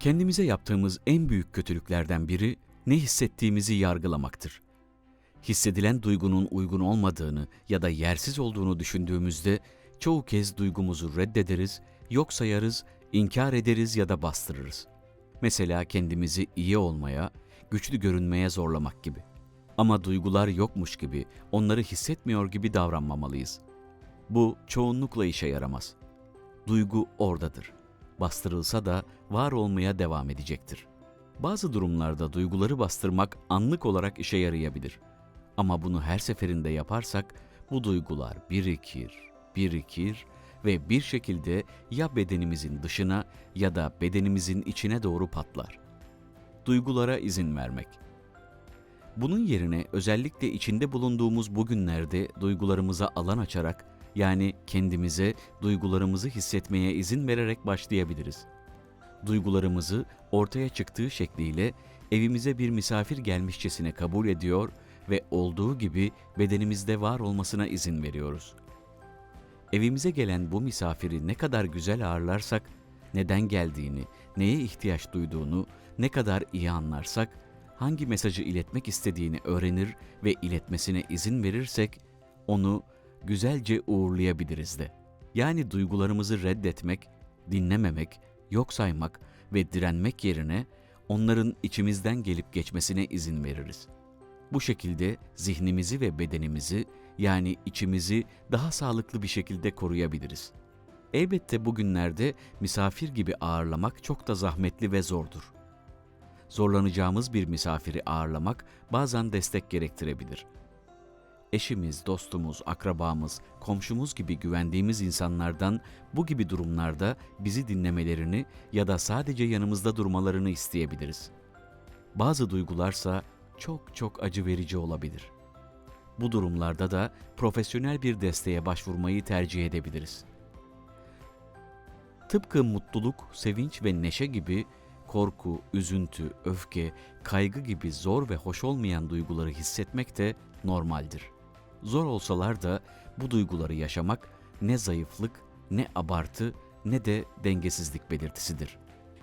Kendimize yaptığımız en büyük kötülüklerden biri ne hissettiğimizi yargılamaktır. Hissedilen duygunun uygun olmadığını ya da yersiz olduğunu düşündüğümüzde çoğu kez duygumuzu reddederiz, yok sayarız, inkar ederiz ya da bastırırız. Mesela kendimizi iyi olmaya, güçlü görünmeye zorlamak gibi. Ama duygular yokmuş gibi, onları hissetmiyor gibi davranmamalıyız. Bu çoğunlukla işe yaramaz. Duygu oradadır. Bastırılsa da var olmaya devam edecektir. Bazı durumlarda duyguları bastırmak anlık olarak işe yarayabilir. Ama bunu her seferinde yaparsak bu duygular birikir, birikir ve bir şekilde ya bedenimizin dışına ya da bedenimizin içine doğru patlar. Duygulara izin vermek. Bunun yerine özellikle içinde bulunduğumuz bu günlerde duygularımıza alan açarak yani kendimize duygularımızı hissetmeye izin vererek başlayabiliriz. Duygularımızı ortaya çıktığı şekliyle evimize bir misafir gelmişçesine kabul ediyor ve olduğu gibi bedenimizde var olmasına izin veriyoruz. Evimize gelen bu misafiri ne kadar güzel ağırlarsak, neden geldiğini, neye ihtiyaç duyduğunu ne kadar iyi anlarsak, hangi mesajı iletmek istediğini öğrenir ve iletmesine izin verirsek, onu güzelce uğurlayabiliriz de. Yani duygularımızı reddetmek, dinlememek, yok saymak ve direnmek yerine onların içimizden gelip geçmesine izin veririz. Bu şekilde zihnimizi ve bedenimizi yani içimizi daha sağlıklı bir şekilde koruyabiliriz. Elbette bugünlerde misafir gibi ağırlamak çok da zahmetli ve zordur. Zorlanacağımız bir misafiri ağırlamak bazen destek gerektirebilir. Eşimiz, dostumuz, akrabamız, komşumuz gibi güvendiğimiz insanlardan bu gibi durumlarda bizi dinlemelerini ya da sadece yanımızda durmalarını isteyebiliriz. Bazı duygularsa çok çok acı verici olabilir. Bu durumlarda da profesyonel bir desteğe başvurmayı tercih edebiliriz. Tıpkı mutluluk, sevinç ve neşe gibi korku, üzüntü, öfke, kaygı gibi zor ve hoş olmayan duyguları hissetmek de normaldir. Zor olsalar da bu duyguları yaşamak ne zayıflık, ne abartı, ne de dengesizlik belirtisidir.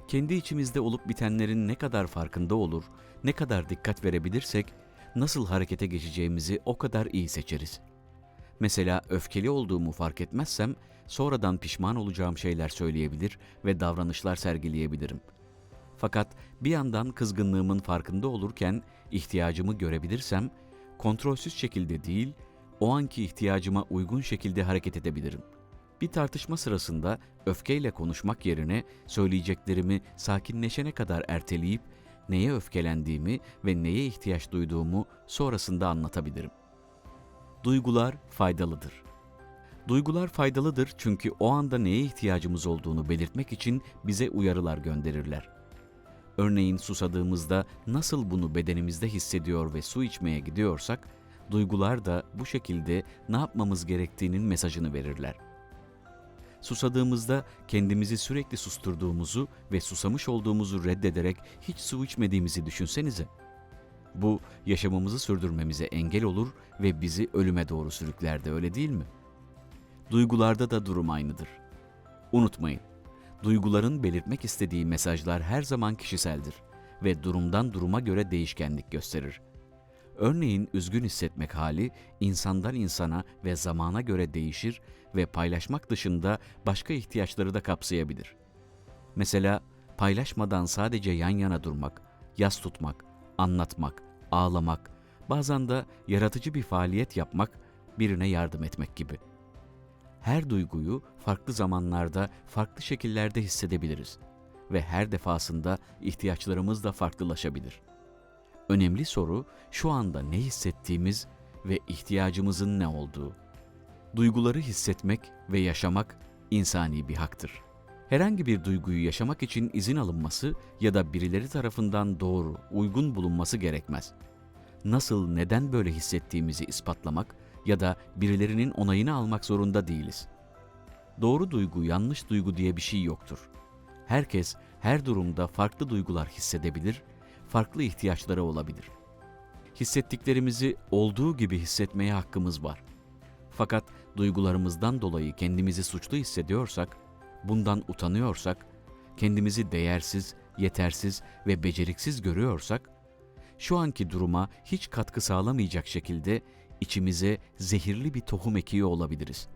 Kendi içimizde olup bitenlerin ne kadar farkında olur, ne kadar dikkat verebilirsek, nasıl harekete geçeceğimizi o kadar iyi seçeriz. Mesela öfkeli olduğumu fark etmezsem, sonradan pişman olacağım şeyler söyleyebilir ve davranışlar sergileyebilirim. Fakat bir yandan kızgınlığımın farkında olurken ihtiyacımı görebilirsem, kontrolsüz şekilde değil, o anki ihtiyacıma uygun şekilde hareket edebilirim. Bir tartışma sırasında öfkeyle konuşmak yerine söyleyeceklerimi sakinleşene kadar erteleyip neye öfkelendiğimi ve neye ihtiyaç duyduğumu sonrasında anlatabilirim. Duygular faydalıdır. Duygular faydalıdır çünkü o anda neye ihtiyacımız olduğunu belirtmek için bize uyarılar gönderirler. Örneğin susadığımızda nasıl bunu bedenimizde hissediyor ve su içmeye gidiyorsak, duygular da bu şekilde ne yapmamız gerektiğinin mesajını verirler. Susadığımızda kendimizi sürekli susturduğumuzu ve susamış olduğumuzu reddederek hiç su içmediğimizi düşünsenize. Bu yaşamımızı sürdürmemize engel olur ve bizi ölüme doğru sürükler de öyle değil mi? Duygularda da durum aynıdır. Unutmayın, duyguların belirtmek istediği mesajlar her zaman kişiseldir ve durumdan duruma göre değişkenlik gösterir. Örneğin üzgün hissetmek hali insandan insana ve zamana göre değişir ve paylaşmak dışında başka ihtiyaçları da kapsayabilir. Mesela paylaşmadan sadece yan yana durmak, yas tutmak, anlatmak, ağlamak, bazen de yaratıcı bir faaliyet yapmak, birine yardım etmek gibi. Her duyguyu farklı zamanlarda, farklı şekillerde hissedebiliriz ve her defasında ihtiyaçlarımız da farklılaşabilir. Önemli soru şu anda ne hissettiğimiz ve ihtiyacımızın ne olduğu. Duyguları hissetmek ve yaşamak insani bir haktır. Herhangi bir duyguyu yaşamak için izin alınması ya da birileri tarafından doğru, uygun bulunması gerekmez. Nasıl, neden böyle hissettiğimizi ispatlamak ya da birilerinin onayını almak zorunda değiliz. Doğru duygu, yanlış duygu diye bir şey yoktur. Herkes her durumda farklı duygular hissedebilir, farklı ihtiyaçları olabilir. Hissettiklerimizi olduğu gibi hissetmeye hakkımız var. Fakat duygularımızdan dolayı kendimizi suçlu hissediyorsak, bundan utanıyorsak kendimizi değersiz, yetersiz ve beceriksiz görüyorsak, şu anki duruma hiç katkı sağlamayacak şekilde içimize zehirli bir tohum ekiyor olabiliriz.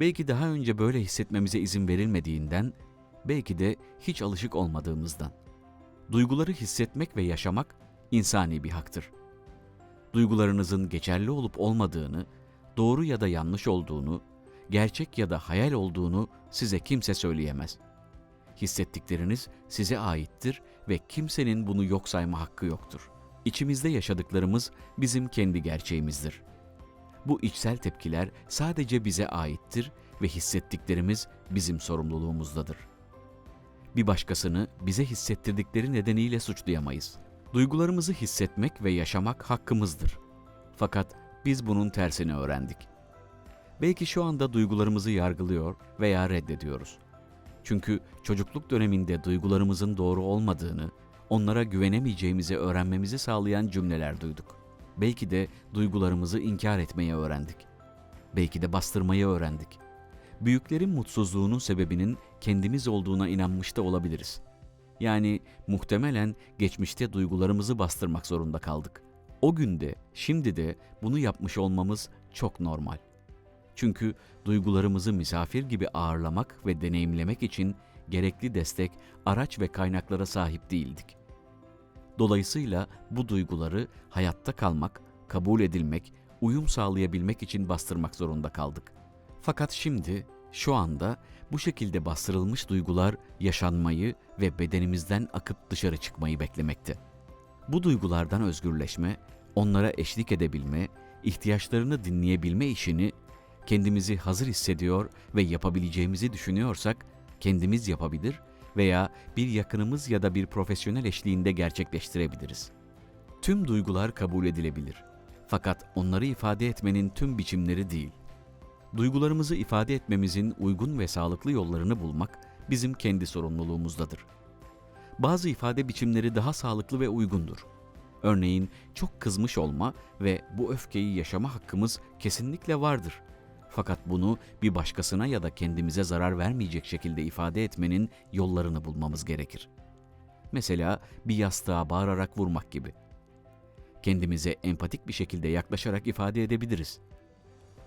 Belki daha önce böyle hissetmemize izin verilmediğinden, belki de hiç alışık olmadığımızdan. Duyguları hissetmek ve yaşamak insani bir haktır. Duygularınızın geçerli olup olmadığını, doğru ya da yanlış olduğunu, gerçek ya da hayal olduğunu size kimse söyleyemez. Hissettikleriniz size aittir ve kimsenin bunu yok sayma hakkı yoktur. İçimizde yaşadıklarımız bizim kendi gerçeğimizdir. Bu içsel tepkiler sadece bize aittir ve hissettiklerimiz bizim sorumluluğumuzdadır. Bir başkasını bize hissettirdikleri nedeniyle suçlayamayız. Duygularımızı hissetmek ve yaşamak hakkımızdır. Fakat biz bunun tersini öğrendik. Belki şu anda duygularımızı yargılıyor veya reddediyoruz. Çünkü çocukluk döneminde duygularımızın doğru olmadığını, onlara güvenemeyeceğimizi öğrenmemizi sağlayan cümleler duyduk. Belki de duygularımızı inkar etmeyi öğrendik. Belki de bastırmayı öğrendik. Büyüklerin mutsuzluğunun sebebinin kendimiz olduğuna inanmış da olabiliriz. Yani muhtemelen geçmişte duygularımızı bastırmak zorunda kaldık. O günde, şimdi de bunu yapmış olmamız çok normal. Çünkü duygularımızı misafir gibi ağırlamak ve deneyimlemek için gerekli destek, araç ve kaynaklara sahip değildik. Dolayısıyla bu duyguları hayatta kalmak, kabul edilmek, uyum sağlayabilmek için bastırmak zorunda kaldık. Fakat şimdi, şu anda bu şekilde bastırılmış duygular yaşanmayı ve bedenimizden akıp dışarı çıkmayı beklemekte. Bu duygulardan özgürleşme, onlara eşlik edebilme, ihtiyaçlarını dinleyebilme işini kendimizi hazır hissediyor ve yapabileceğimizi düşünüyorsak kendimiz yapabilir veya bir yakınımız ya da bir profesyonel eşliğinde gerçekleştirebiliriz. Tüm duygular kabul edilebilir. Fakat onları ifade etmenin tüm biçimleri değil. Duygularımızı ifade etmemizin uygun ve sağlıklı yollarını bulmak bizim kendi sorumluluğumuzdadır. Bazı ifade biçimleri daha sağlıklı ve uygundur. Örneğin çok kızmış olma ve bu öfkeyi yaşama hakkımız kesinlikle vardır. Fakat bunu bir başkasına ya da kendimize zarar vermeyecek şekilde ifade etmenin yollarını bulmamız gerekir. Mesela bir yastığa bağırarak vurmak gibi. Kendimize empatik bir şekilde yaklaşarak ifade edebiliriz.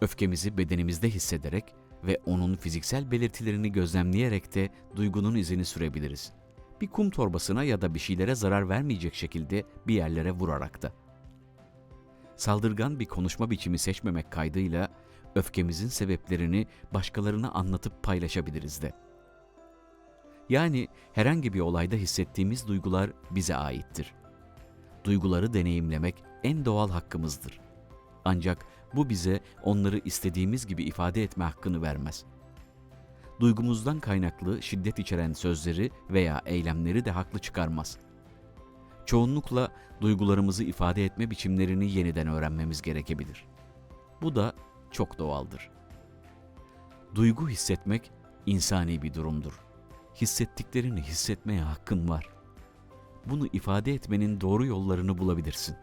Öfkemizi bedenimizde hissederek ve onun fiziksel belirtilerini gözlemleyerek de duygunun izini sürebiliriz. Bir kum torbasına ya da bir şeylere zarar vermeyecek şekilde bir yerlere vurarak da. Saldırgan bir konuşma biçimi seçmemek kaydıyla öfkemizin sebeplerini başkalarına anlatıp paylaşabiliriz de. Yani herhangi bir olayda hissettiğimiz duygular bize aittir. Duyguları deneyimlemek en doğal hakkımızdır. Ancak bu bize onları istediğimiz gibi ifade etme hakkını vermez. Duygumuzdan kaynaklı şiddet içeren sözleri veya eylemleri de haklı çıkarmaz. Çoğunlukla duygularımızı ifade etme biçimlerini yeniden öğrenmemiz gerekebilir. Bu da çok doğaldır. Duygu hissetmek insani bir durumdur. Hissettiklerini hissetmeye hakkın var. Bunu ifade etmenin doğru yollarını bulabilirsin.